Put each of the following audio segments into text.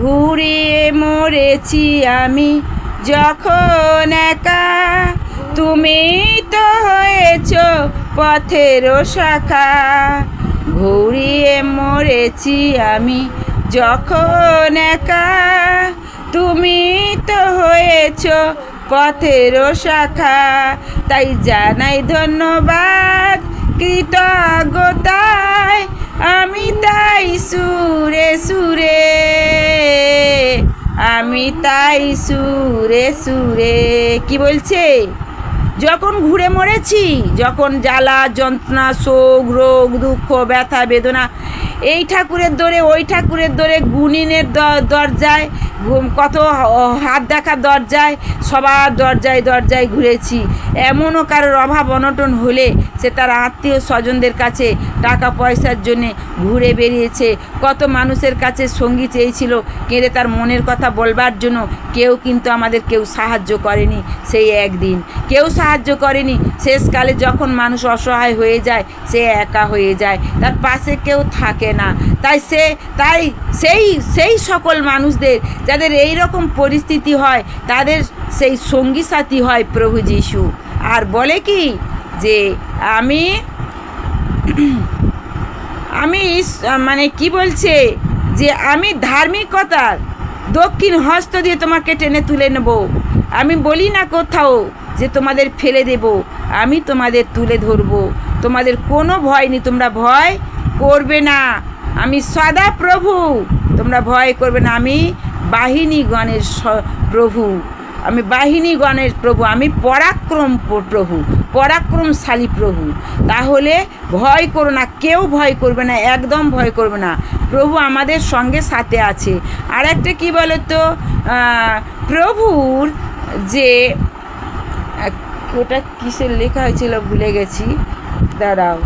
ঘুরিয়ে মরেছি আমি যখন একা। তুমি তো হয়েছ পথের শাখা। ঘুরিয়ে মরেছি আমি যখন একা। তুমি তো হয়েছ পথের শাখা। তাই জানাই ধন্যবাদ, কৃতজ্ঞতায় আমি তাই সুরে সুরে, আমি তাই সুরে সুরে। কি বলছে? যখন ঘুরে মরেছি, যখন জ্বালা, যন্ত্রণা, শোক, রোগ, দুঃখ, ব্যথা, বেদনা, এই ঠাকুরের দরে, ওই ঠাকুরের দরে গুণিনের দরজায় ঘুম- কত হাত দেখার দরজায়, সবার দরজায় দরজায় ঘুরেছি। এমনও কারোর অভাব অনটন হলে সে তার আত্মীয় স্বজনদের কাছে টাকা পয়সার জন্যে ঘুরে বেরিয়েছে। কত মানুষের কাছে সঙ্গী চেয়েছিল কেঁদে তার মনের কথা বলবার জন্য। কেউ কিন্তু আমাদের কেউ সাহায্য করেনি সেই একদিন। কেউ সাহায্য করেনি। শেষকালে যখন মানুষ অসহায় হয়ে যায়, সে একা হয়ে যায়। তার পাশে কেউ থাকে না। তাই সে তাই সেই সেই সকল মানুষদের যাদের এই রকম পরিস্থিতি হয়, তাদের সেই সঙ্গী সাথী হয় প্রভু যিশু। আর বলে কি যে আমি আমি মানে কি বলছে যে আমি ধার্মিকতার দক্ষিণ হস্ত দিয়ে তোমাকে টেনে তুলে নেব। আমি বলি না কোথাও যে তোমাদের ফেলে দেব, আমি তোমাদের তুলে ধরব। তোমাদের কোনো ভয় নেই, তোমরা ভয় করবে না। আমি সদা প্রভু, তোমরা ভয় করবে না। আমি বাহিনীগণের প্রভু। আমি বাহিনীগণের প্রভু, আমি পরাক্রম প্রভু, পরাক্রমশালী প্রভু। তাহলে ভয় করো না, কেউ ভয় করবে না, একদম ভয় করবে না। প্রভু আমাদের সঙ্গে সাথে আছে। আর একটা কী বলো তো প্রভুর যে ওটা কিসের লেখা হয়েছিল ভুলে গেছি। দাঁড়াও।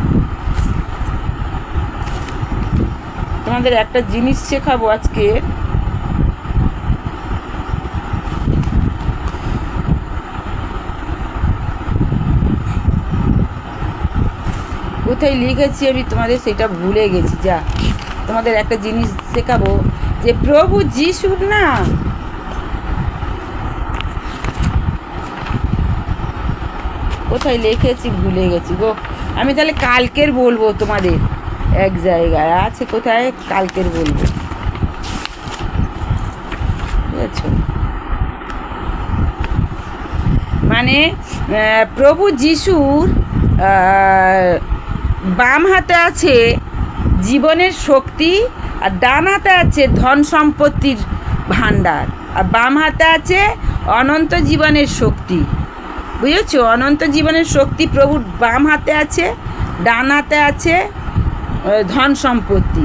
তোমাদের একটা জিনিস শেখাবো আজকে। কোথায় লিখেছি আমি তোমাদের সেটা ভুলে গেছি, যা। তোমাদের একটা জিনিস শেখাবো, যে প্রভু যিশুর না কোথায় লিখেছি ভুলে গেছি গো। আমি তাহলে কালকের বলব তোমাদের। এক জায়গায় আছে কোথায়? কালকের বলব। মানে প্রভু যিশুর বাম হাতে আছে জীবনের শক্তি আর ডান হাতে আছে ধন সম্পত্তির ভাণ্ডার। আর বাম হাতে আছে অনন্ত জীবনের শক্তি। বুঝেছ? অনন্ত জীবনের শক্তি প্রভুর বাম হাতে আছে, ডান হাতে আছে ধন সম্পত্তি।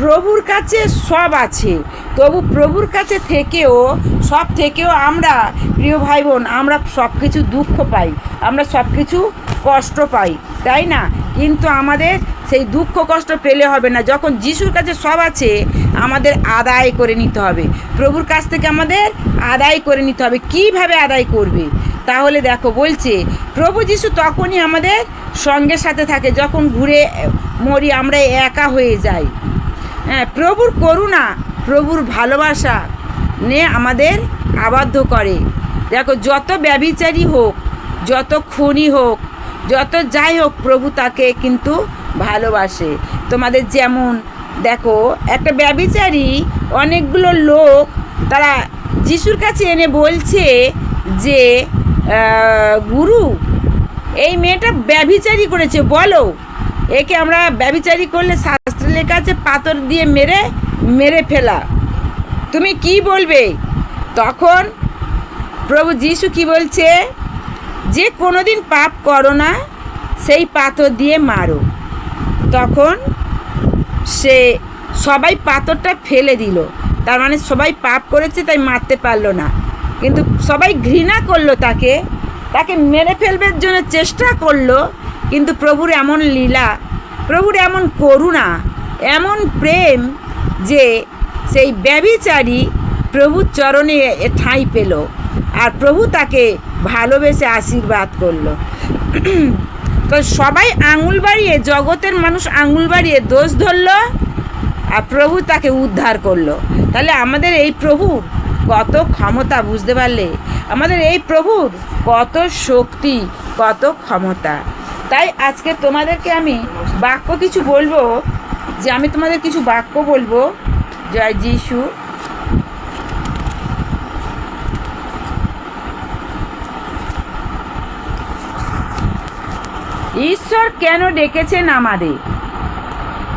প্রভুর কাছে সব আছে। তবু প্রভুর কাছে থেকেও, সব থেকেও আমরা, প্রিয় ভাই বোন, আমরা সব কিছু দুঃখ পাই, আমরা সব কিছু কষ্ট পাই, তাই না? কিন্তু আমাদের সেই দুঃখ কষ্ট পেলে হবে না। যখন যিশুর কাছে সব আছে, আমাদের আদায় করে নিতে হবে। প্রভুর কাছ থেকে আমাদের আদায় করে নিতে হবে। কীভাবে আদায় করবে? তাহলে দেখো, বলছে, প্রভু যিশু তখনই আমাদের সঙ্গে সাথে থাকে। যখন ঘুরে মরি, আমরা একা হয়ে যাই। হ্যাঁ প্রভুর করুণা, প্রভুর ভালোবাসা নিয়ে আমাদের আবদ্ধ করে। দেখো, যত ব্যবিচারী হোক, যত খুনি হোক যত যাই হোক প্রভু তাকে কিন্তু ভালোবাসে। তোমাদের যেমন, দেখো, একটা ব্যবিচারী অনেকগুলো লোক, তারা যিশুর কাছে এনে বলছে যে গুরু, এই মেয়েটা ব্যভিচারী করেছে, বলো। একে আমরা ব্যভিচারী করলে শাস্ত্রে কাছে পাথর দিয়ে মেরে মেরে ফেলা। তুমি কি বলবে? তখন প্রভু যিশু কি বলছে? যে কোনোদিন পাপ করো না, সেই পাথর দিয়ে মারো। তখন সে সবাই পাথরটা ফেলে দিল। তার মানে সবাই পাপ করেছে, তাই মারতে পারল না। কিন্তু সবাই ঘৃণা করল তাকে। তাকে মেরে ফেলবার জন্য চেষ্টা করল, কিন্তু প্রভুর এমন লীলা, প্রভুর এমন করুণা, এমন প্রেম যে সেই ব্যভিচারী প্রভুর চরণে ঠাঁই পেল। আর প্রভু তাকে ভালোবেসে আশীর্বাদ করল। তো সবাই আঙুল বাড়িয়ে, জগতের মানুষ আঙুল বাড়িয়ে দোষ ধরলো আর প্রভু তাকে উদ্ধার করল। তাহলে আমাদের এই প্রভুর কত ক্ষমতা, বুঝতে পারলে? আমাদের এই প্রভুর কত শক্তি, কত ক্ষমতা। তাই আজকে তোমাদেরকে আমি বাক্য কিছু বলব, যে আমি তোমাদের কিছু বাক্য বলব। জয় যিশু। ঈশ্বর কেন ডেকেছেন আমাদের?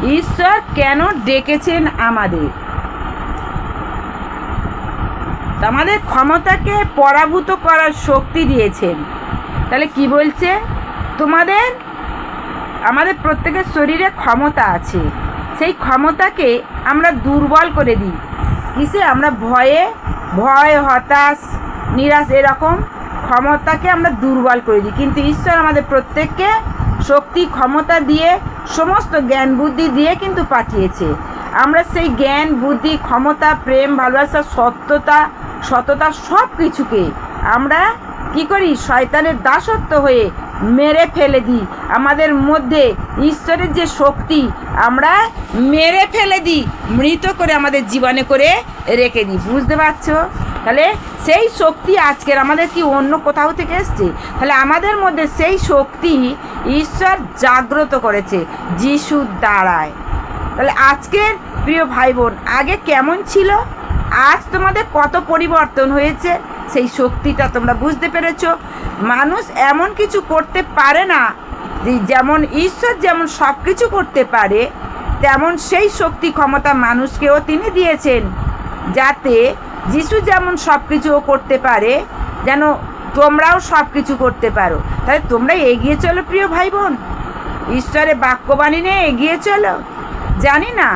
ঈশ্বর কেন ডেকেছেন আমাদের? আমাদের ক্ষমতাকে পরাভূত করার শক্তি দিয়েছেন। তাহলে কি বলছে? তোমাদের, আমাদের প্রত্যেকের শরীরে ক্ষমতা আছে। সেই ক্ষমতাকে আমরা দুর্বল করে দিই। কিসে? আমরা ভয়ে, ভয়, হতাশ, নিরাশ, এরকম ক্ষমতাকে আমরা দুর্বল করে দিই। কিন্তু ঈশ্বর আমাদের প্রত্যেককে শক্তি, ক্ষমতা দিয়ে, সমস্ত জ্ঞান, বুদ্ধি দিয়ে কিন্তু পাঠিয়েছে। আমরা সেই জ্ঞান, বুদ্ধি, ক্ষমতা, প্রেম, ভালোবাসা, সত্যতা, সততা সব কিছুকে আমরা কি করি? শয়তানের দাসত্ব হয়ে মেরে ফেলে দিই। আমাদের মধ্যে ঈশ্বরের যে শক্তি, আমরা মেরে ফেলে দিই। মৃত করে আমাদের জীবনে করে রেখে দিই। বুঝতে পারছ? তাহলে সেই শক্তি আজকের আমাদের কি অন্য কোথাও থেকে এসছে? তাহলে আমাদের মধ্যে সেই শক্তি ঈশ্বর জাগ্রত করেছে যিশুর দ্বারায়। তাহলে আজকের প্রিয় ভাই বোন আগে কেমন ছিল? আজ তোমাদের কত পরিবর্তন হয়েছে? সেই শক্তিটা তোমরা বুঝতে পেরেছ। মানুষ এমন কিছু করতে পারে না যেমন ঈশ্বর যেমন সব কিছু করতে পারে, তেমন সেই শক্তি ক্ষমতা মানুষকেও তিনি দিয়েছেন, যাতে যিশু যেমন সব কিছু করতে পারে, যেন তোমরাও সব কিছু করতে পারো। তাহলে তোমরা এগিয়ে চলো, প্রিয় ভাই বোন ঈশ্বরের বাক্যবাণী নিয়ে এগিয়ে চলো। জানি না,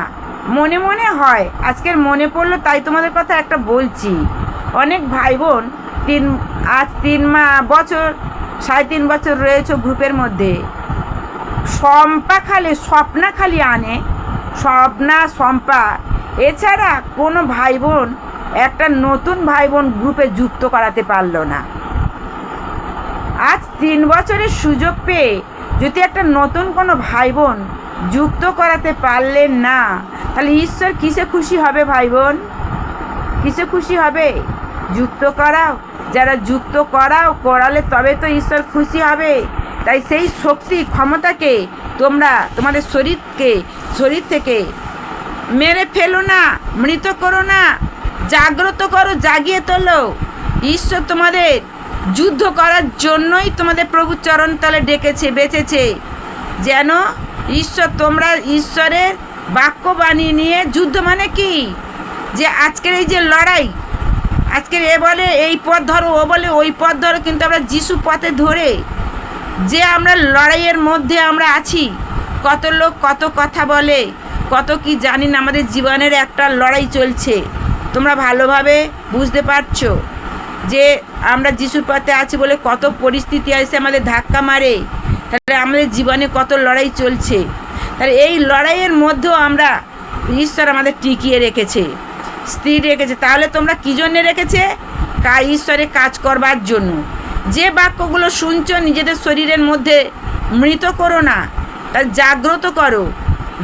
মনে মনে হয়, আজকের মনে পড়ল, তাই তোমাদের কথা একটা বলছি। অনেক ভাই বোন তিন, আজ তিন মা, বছর, সাড়ে তিন বছর রয়েছে গ্রুপের মধ্যে। শম্পা খালি, স্বপ্না খালি আনে। স্বপ্না, শম্পা। এছাড়া কোনো ভাই বোন একটা নতুন ভাই বোন গ্রুপে যুক্ত করাতে পারল না। আজ তিন বছরের সুযোগ পেয়ে যদি একটা নতুন কোনো ভাই বোন যুক্ত করাতে পারলেন না, তাহলে ঈশ্বর কিসে খুশি হবে ভাই বোন কিসে খুশি হবে? যুক্ত করাও, যারা যুক্ত করাও করালে তবে তো ঈশ্বর খুশি হবে। তাই সেই শক্তি, ক্ষমতাকে তোমরা, তোমাদের শরীরকে, শরীর থেকে মেরে ফেলো না, মৃত করো না। জাগ্রত করো, জাগিয়ে তোলো। ঈশ্বর তোমাদের যুদ্ধ করার জন্যই তোমাদের প্রভু চরণতলে ডেকেছে, বেঁচেছে। যেন ঈশ্বর তোমরা ঈশ্বরের বাক্য বানিয়ে নিয়ে যুদ্ধ মানে কি? যে আজকের এই যে লড়াই, আজকের এ বলে, এই পথ ধরো, ও বলে, ওই পথ ধরো, কিন্তু আমরা যিশু পথে ধরে যে আমরা লড়াইয়ের মধ্যে আমরা আছি, কত লোক কত কথা বলে, কত কি জানি না আমাদের জীবনের একটা লড়াই চলছে। তোমরা ভালোভাবে বুঝতে পারছ যে আমরা যিশুর পথে আছি বলে কত পরিস্থিতি আসে আমাদের ধাক্কা মারে? তাহলে আমাদের জীবনে কত লড়াই চলছে? তাহলে এই লড়াইয়ের মধ্যেও আমরা ঈশ্বর আমাদের টিকিয়ে রেখেছে, স্থির রেখেছে। তাহলে তোমরা কী জন্যে রেখেছে? কা ঈশ্বরে কাজ করবার জন্য। যে বাক্যগুলো শুনছো, নিজেদের শরীরের মধ্যে মৃত করো না তা জাগ্রত করো,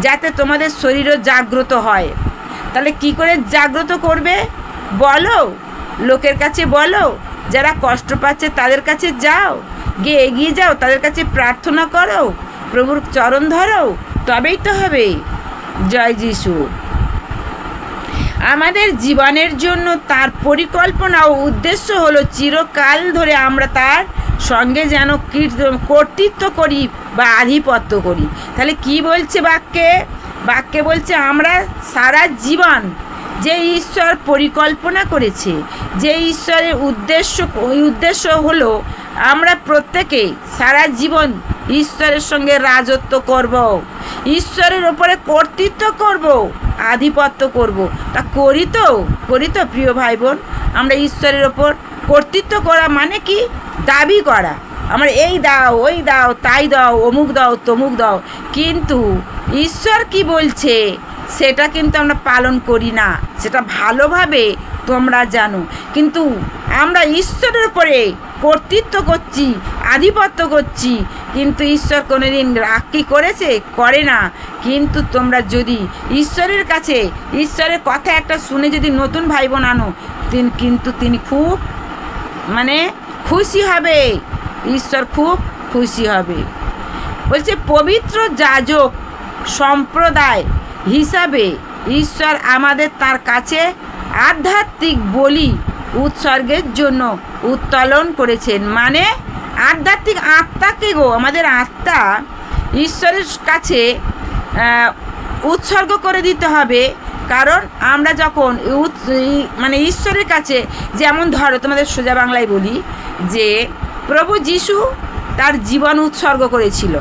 যাতে তোমাদের শরীরও জাগ্রত হয়। তাহলে কি করে জাগ্রত করবে? বলো। লোকের কাছে বলো। যারা কষ্ট পাচ্ছে তাদের কাছে যাও। গিয়ে এগিয়ে যাও, তাদের কাছে প্রার্থনা করো। প্রভুর চরণ ধরো। তবেই তো হবে। জয় যিশু। আমাদের জীবনের জন্য তার পরিকল্পনা ও উদ্দেশ্য হলো চিরকাল ধরে আমরা তার সঙ্গে যেন কীর্ত- কর্তৃত্ব করি বা আধিপত্য করি। তাহলে কি বলছে বাক্যে? বাক্যে বলছে, আমরা সারা জীবন যে ঈশ্বর পরিকল্পনা করেছে, যে ঈশ্বরের উদ্দেশ্য উদ্দেশ্য হলো আমরা প্রত্যেকে সারা জীবন ঈশ্বরের সঙ্গে রাজত্ব করব। ঈশ্বরের ওপরে কর্তৃত্ব করব, আধিপত্য করব। তা করি তো করি তো, প্রিয় ভাই বোন আমরা ঈশ্বরের ওপর কর্তৃত্ব করা মানে কি? দাবি করা। আমরা এই দাও, ওই দাও, তাই দাও, অমুক দাও, তমুক দাও। কিন্তু ঈশ্বর কি বলছে? সেটা কিন্তু আমরা পালন করি না। সেটা ভালোভাবে তোমরা জানো। কিন্তু আমরা ঈশ্বরের উপরে কর্তৃত্ব করছি, আধিপত্য করছি। কিন্তু ঈশ্বর কোনোদিন রাগ কি করেছে? করে না। কিন্তু তোমরা যদি ঈশ্বরের কাছে, ঈশ্বরের কথা একটা শুনে যদি নতুন ভাই বোন আনো, তিন- কিন্তু তিনি খুব মানে খুশি হবে। ঈশ্বর খুব খুশি হবে। বলছে, পবিত্র যাজক সম্প্রদায় হিসাবে ঈশ্বর আমাদের তার কাছে আধ্যাত্মিক বলি উৎসর্গের জন্য উত্তোলন করেছেন। মানে আধ্যাত্মিক আত্মাকে গো, আমাদের আত্মা ঈশ্বরের কাছে উৎসর্গ করে দিতে হবে। কারণ আমরা যখন মানে ঈশ্বরের কাছে, যেমন ধরো তোমাদের সোজা বাংলায় বলি যে প্রভু যিশু তার জীবন উৎসর্গ করেছিল।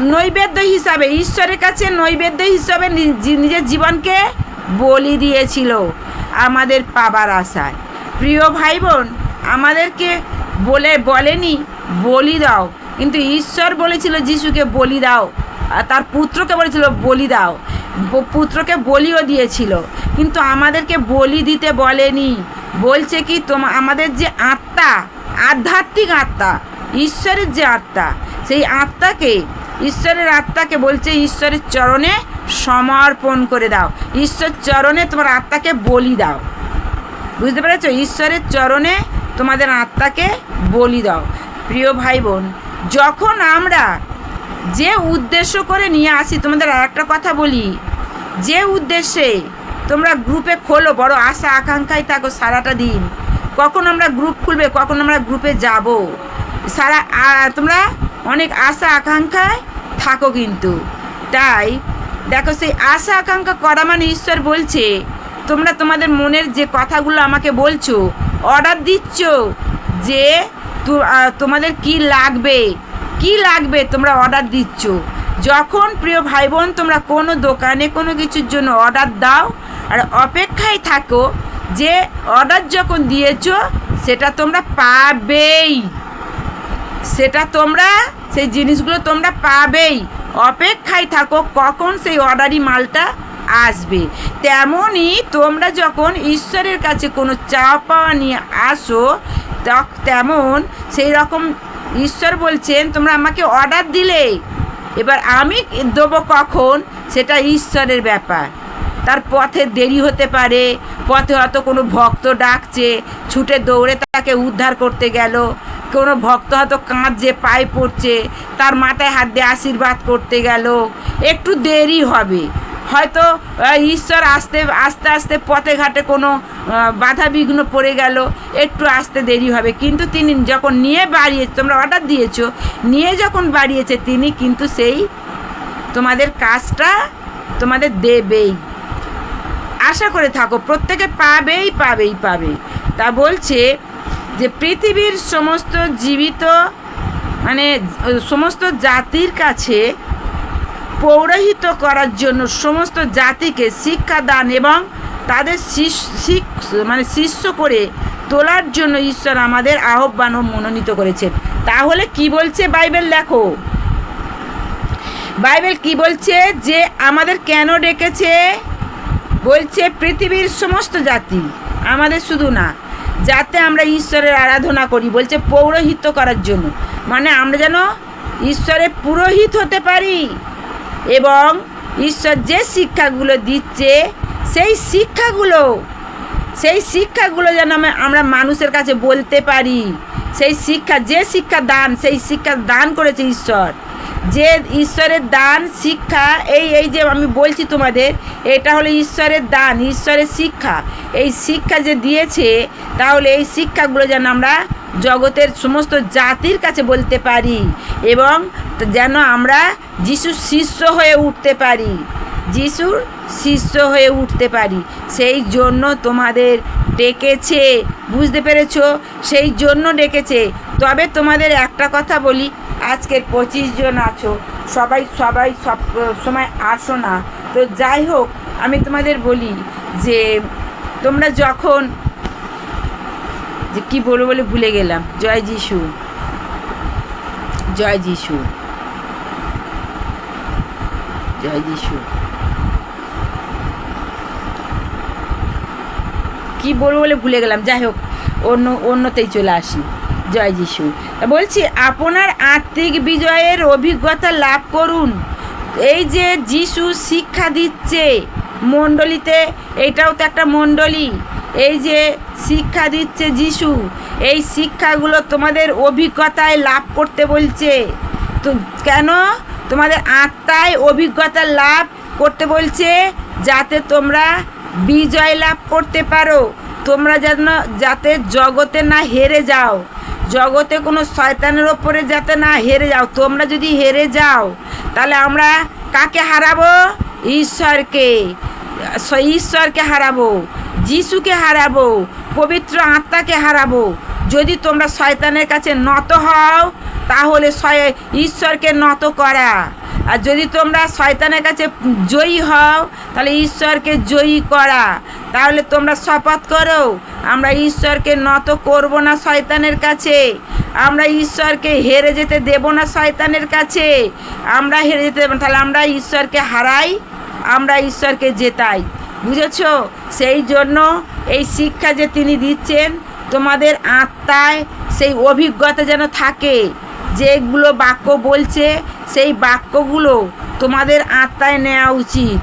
নৈবেদ্য হিসাবে, ঈশ্বরের কাছে নৈবেদ্য হিসাবে নিজের জীবনকে বলি দিয়েছিল আমাদের পাবার আশায়। প্রিয় ভাই বোন আমাদেরকে বলে, বলেনি, বলি দাও। কিন্তু ঈশ্বর বলেছিল, যিশুকে বলি দাও। আর তার পুত্রকে বলেছিল, বলি দাও। পুত্রকে বলিও দিয়েছিল। কিন্তু আমাদেরকে বলি দিতে বলেনি। বলছে কি, তোমা, আমাদের যে আত্মা, আধ্যাত্মিক আত্মা, ঈশ্বরের যে আত্মা, সেই আত্মাকে ঈশ্বরের আত্মাকে বলছে, ঈশ্বরের চরণে সমর্পণ করে দাও। ঈশ্বর চরণে তোমার আত্মাকে বলি দাও। বুঝতে পেরেছ? ঈশ্বরের চরণে তোমাদের আত্মাকে বলি দাও। প্রিয় ভাই বোন যখন আমরা যে উদ্দেশ্য করে নিয়ে আসি, তোমাদের আর একটা কথা বলি, যে উদ্দেশ্যে তোমরা গ্রুপে খোলো, বড় আশা, আকাঙ্ক্ষায় থাকো সারাটা দিন। কখন আমরা গ্রুপ খুলবে, কখন আমরা গ্রুপে যাব? সারা তোমরা অনেক আশা, আকাঙ্ক্ষায় থাকো কিন্তু। তাই দেখো, সেই আশা আকাঙ্ক্ষা করা মানে ঈশ্বর বলছে, তোমরা তোমাদের মনের যে কথাগুলো আমাকে বলছো অর্ডার দিচ্ছ যে তোমাদের কি লাগবে কি লাগবে তোমরা অর্ডার দিচ্ছ। যখন প্রিয় ভাই বোন তোমরা কোনো দোকানে কোনো কিছুর জন্য অর্ডার দাও আর অপেক্ষায় থাকো যে অর্ডার যখন দিয়েছ, সেটা তোমরা পাবেই। সেটা তোমরা সেই জিনিসগুলো তোমরা পাবেই। অপেক্ষায় থাকো কখন সেই অর্ডারি মালটা আসবে। তেমনই তোমরা যখন ঈশ্বরের কাছে কোনো চাওয়া পাওয়া নিয়ে আসো তেমন সেই রকম ঈশ্বর বলছেন, তোমরা আমাকে অর্ডার দিলে এবার আমি দেবো কখন? সেটা ঈশ্বরের ব্যাপার। তার পথে দেরি হতে পারে, পথে হয়তো কোনো ভক্ত ডাকছে, ছুটে দৌড়ে তাকে উদ্ধার করতে গেল। কোনো ভক্ত হয়তো কাঁদছে, পায়ে পড়ছে, তার মাথায় হাত দিয়ে আশীর্বাদ করতে গেল। একটু দেরি হবে। হয়তো ঈশ্বর আসতে, আস্তে আস্তে পথে ঘাটে কোনো বাধা বিঘ্ন পড়ে গেল, একটু আসতে দেরি হবে। কিন্তু তিনি যখন নিয়ে বাড়িয়ে তোমরা অর্ডার দিয়েছ, নিয়ে যখন বাড়িয়েছে তিনি কিন্তু সেই তোমাদের কাজটা তোমাদের দেবেই। আশা করে থাকো, প্রত্যেকে পাবেই পাবেই পাবে তা বলছে যে পৃথিবীর সমস্ত জীবিত মানে সমস্ত জাতির কাছে পৌরোহিত করার জন্য সমস্ত জাতিকে শিক্ষা দান এবং তাদের মানে শিষ্য করে তোলার জন্য ঈশ্বর আমাদের আহ্বান ও মনোনীত করেছেন। তাহলে কি বলছে বাইবেল? দেখো। বাইবেল কি বলছে? যে আমাদের কেন ডেকেছে? বলছে পৃথিবীর সমস্ত জাতি, আমাদের শুধু না যাতে আমরা ঈশ্বরের আরাধনা করি, বলছে পৌরোহিত্য করার জন্য। মানে আমরা যেন ঈশ্বরের পুরোহিত হতে পারি এবং ঈশ্বর যে শিক্ষাগুলো দিচ্ছে, সেই শিক্ষাগুলো সেই শিক্ষাগুলো যেন আমরা মানুষের কাছে বলতে পারি। সেই শিক্ষা, যে শিক্ষা দান, সেই শিক্ষা দান করেছে ঈশ্বর। যে ঈশ্বরের দান, শিক্ষা, এই এই যে আমি বলছি তোমাদের, এটা হলো ঈশ্বরের দান, ঈশ্বরের শিক্ষা। এই শিক্ষা যে দিয়েছে, তাহলে এই শিক্ষাগুলো যেন আমরা জগতের সমস্ত জাতির কাছে বলতে পারি এবং যেন আমরা যিশুর শিষ্য হয়ে উঠতে পারি। যিশুর শিষ্য হয়ে উঠতে পারি। সেই জন্য তোমাদের ডেকেছে। বুঝতে পেরেছ? সেই জন্য ডেকেছে। তবে তোমাদের একটা কথা বলি আজকের পঁচিশ জন আছো। সবাই সবাই সব সময় আসো না। তো যাই হোক, আমি তোমাদের বলি যে, তোমরা যখন, যে কি বলব বলে ভুলে গেলাম। জয় যিশু। জয় যিশু। জয় যিশু। কি বলব বলে ভুলে গেলাম। যাই হোক, অন্য, অন্যতেই চলে আসি। জয় যিশু। বলছি, আপনার আত্মিক বিজয়ের অভিজ্ঞতা লাভ করুন। এই যে যিশু শিক্ষা দিচ্ছে মণ্ডলীতে, এটাও তো একটা মণ্ডলী। এই যে শিক্ষা দিচ্ছে যিশু, এই শিক্ষাগুলো তোমাদের অভিজ্ঞতায় লাভ করতে বলছে। তো কেন? তোমাদের আত্মায় অভিজ্ঞতা লাভ করতে বলছে, যাতে তোমরা বিজয় লাভ করতে পারো। তোমরা যেন যাতে জগতে না হেরে যাও। জগতে কোনো শয়তানের ওপরে যাতে না হেরে যাও। তোমরা যদি হেরে যাও, তাহলে আমরা কাকে হারাবো? ঈশ্বরকে। ঈশ্বরকে হারাবো, যিশুকে হারাবো, পবিত্র আত্মাকে হারাবো। যদি তোমরা শয়তানের কাছে নত হও, তাহলে ঈশ্বরকে নত করা। আর যদি তোমরা শয়তানের কাছে জয়ী হও, তাহলে ঈশ্বরকে জয়ী করা। তাহলে তোমরা শপথ করো, আমরা ঈশ্বরকে নত করব না শয়তানের কাছে। আমরা ঈশ্বরকে হেরে যেতে দেব না শয়তানের কাছে। আমরা হেরে যেতে দেব তাহলে আমরা ঈশ্বরকে হারাই, আমরা ঈশ্বরকে জেতাই। বুঝেছ? সেই জন্য এই শিক্ষা যে তিনি দিচ্ছেন, তোমাদের আত্মায় সেই অভিজ্ঞতা যেন থাকে। যেগুলো বাক্য বলছে, সেই বাক্যগুলো তোমাদের আত্মায় নেওয়া উচিত।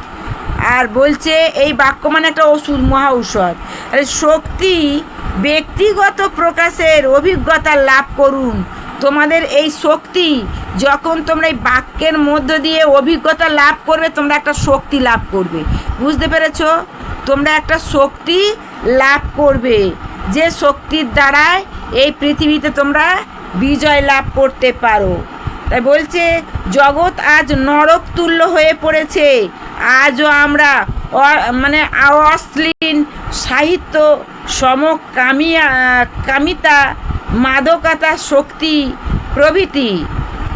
আর বলছে, এই বাক্য মানে একটা ওষুধ, মহা ঔষধ। শক্তি ব্যক্তিগত প্রকাশের অভিজ্ঞতা লাভ করুন। তোমাদের এই শক্তি, যখন তোমরা এই বাক্যের মধ্য দিয়ে অভিজ্ঞতা লাভ করবে, তোমরা একটা শক্তি লাভ করবে। বুঝতে পেরেছ? তোমরা একটা শক্তি লাভ করবে। যে শক্তির দ্বারায় এই পৃথিবীতে তোমরা বিজয় লাভ করতে পারো। তাই বলছে, জগৎ আজ নরক তুল্য হয়ে পড়েছে। আজও আমরা মানে অশ্লীল সাহিত্য সমকামিয়া কামিতা, মাদকতা শক্তি প্রভৃতি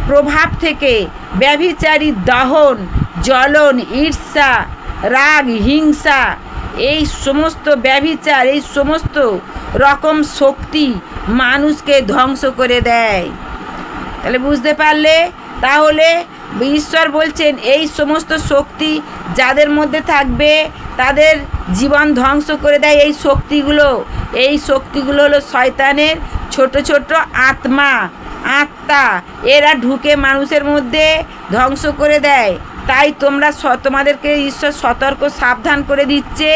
প্রভাব থেকে ব্যভিচারী দহন, জ্বলন, ঈর্ষা, রাগ, হিংসা এই সমস্ত ব্যভিচার, এই সমস্ত রকম শক্তি মানুষকে ধ্বংস করে দেয়। তাহলে বুঝতে পারলে? তাহলে ঈশ্বর বলছেন, এই সমস্ত শক্তি যাদের মধ্যে থাকবে, তাদের জীবন ধ্বংস করে দেয় এই শক্তিগুলো। এই শক্তিগুলো হলো শয়তানের ছোট ছোট আত্মা। আত্মা, এরা ঢুকে মানুষের মধ্যে ধ্বংস করে দেয়। তাই তোমরা তোমাদেরকে ঈশ্বর সতর্ক, সাবধান করে দিচ্ছে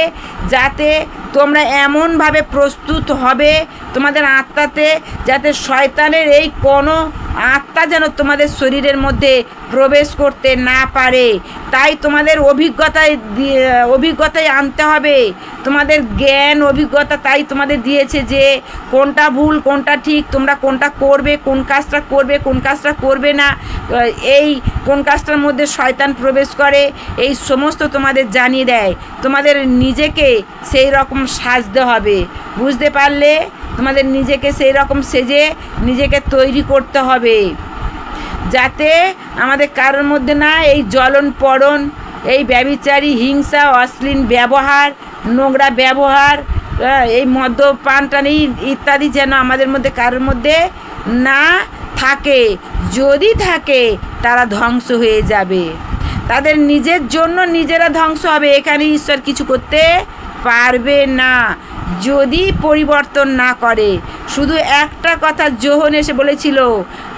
যাতে তোমরা এমনভাবে প্রস্তুত হবে তোমাদের আত্মাতে যাতে শয়তানের এই কোনো আত্মা যেন তোমাদের শরীরের মধ্যে প্রবেশ করতে না পারে। তাই তোমাদের অভিজ্ঞতায় অভিজ্ঞতায় আনতে হবে। তোমাদের জ্ঞান, অভিজ্ঞতা তাই তোমাদের দিয়েছে যে, কোনটা ভুল, কোনটা ঠিক, তোমরা কোনটা করবে, কোন কাজটা করবে, কোন কাজটা করবে না। এই কোন কাজটার মধ্যে শয়তান প্রবেশ করে, এই সমস্ত তোমাদের জানিয়ে দেয়। তোমাদের নিজেকে সেই রকম সাজতে হবে। বুঝতে পারলে? তোমাদের নিজেকে সেই রকম সেজে নিজেকে তৈরি করতে হবে। যাতে আমাদের কারোর মধ্যে না এই জ্বলন পড়ন এই ব্যবিচারী হিংসা অশ্লীল ব্যবহার নোংরা ব্যবহার আহ, এই মদ্যপানটানি ইত্যাদি যেন আমাদের মধ্যে কারোর মধ্যে না থাকে। যদি থাকে তারা ধ্বংস হয়ে যাবে। তাদের নিজের জন্য নিজেরা ধ্বংস হবে। এখানে ঈশ্বর কিছু করতে পারবে না। যদি পরিবর্তন না করে, শুধু একটা কথা জোহন এসে বলেছিল,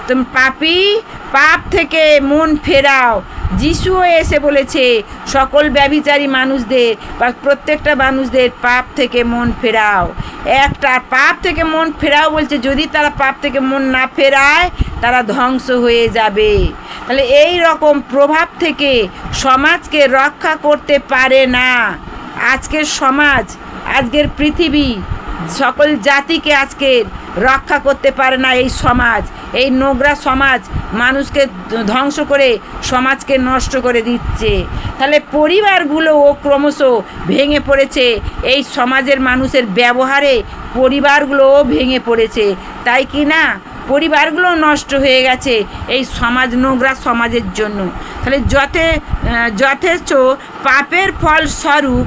তুমি পাপি, পাপ থেকে মন ফেরাও। যিশুও এসে বলেছে, সকল ব্যভিচারী মানুষদের বা প্রত্যেকটা মানুষদের পাপ থেকে মন ফেরাও। একটা পাপ থেকে মন ফেরাও বলছে, যদি তারা পাপ থেকে মন না ফেরায়, তারা ধ্বংস হয়ে যাবে। তাহলে এই রকম প্রভাব থেকে সমাজকে রক্ষা করতে পারে না। আজকের সমাজ আজকের পৃথিবী সকল জাতিকে আজকে রক্ষা করতে পারে না এই সমাজ, এই নোংরা সমাজ মানুষকে ধ্বংস করে সমাজকে নষ্ট করে দিচ্ছে। তাহলে পরিবারগুলোও ক্রমশ ভেঙে পড়েছে, এই সমাজের মানুষের ব্যবহারে পরিবারগুলোও ভেঙে পড়েছে, তাই কি না? পরিবারগুলো নষ্ট হয়ে গেছে এই সমাজ, নোংরা সমাজের জন্য। তাহলে যথে যথেষ্ট পাপের ফল স্বরূপ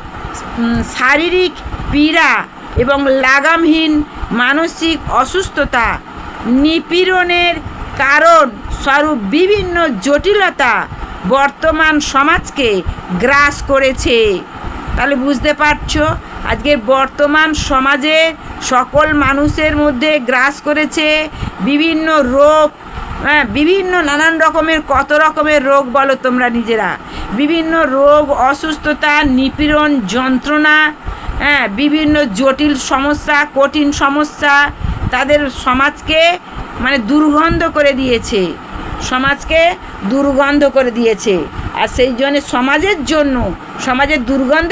শারীরিক পীড়া এবং লাগামহীন মানসিক অসুস্থতা নিপীড়নের কারণ স্বরূপ বিভিন্ন জটিলতা বর্তমান সমাজকে গ্রাস করেছে। তাহলে বুঝতে পারছ? আজকের বর্তমান সমাজে সকল মানুষের মধ্যে গ্রাস করেছে বিভিন্ন রোগ হ্যাঁ বিভিন্ন নানান রকমের, কত রকমের রোগ বলো তোমরা নিজেরা। বিভিন্ন রোগ, অসুস্থতা, নিপীড়ন যন্ত্রণা হ্যাঁ বিভিন্ন জটিল সমস্যা, কঠিন সমস্যা তাদের সমাজকে মানে দুর্গন্ধ করে দিয়েছে। সমাজকে দুর্গন্ধ করে দিয়েছে। আর সেই জন্য সমাজের জন্য, সমাজের দুর্গন্ধ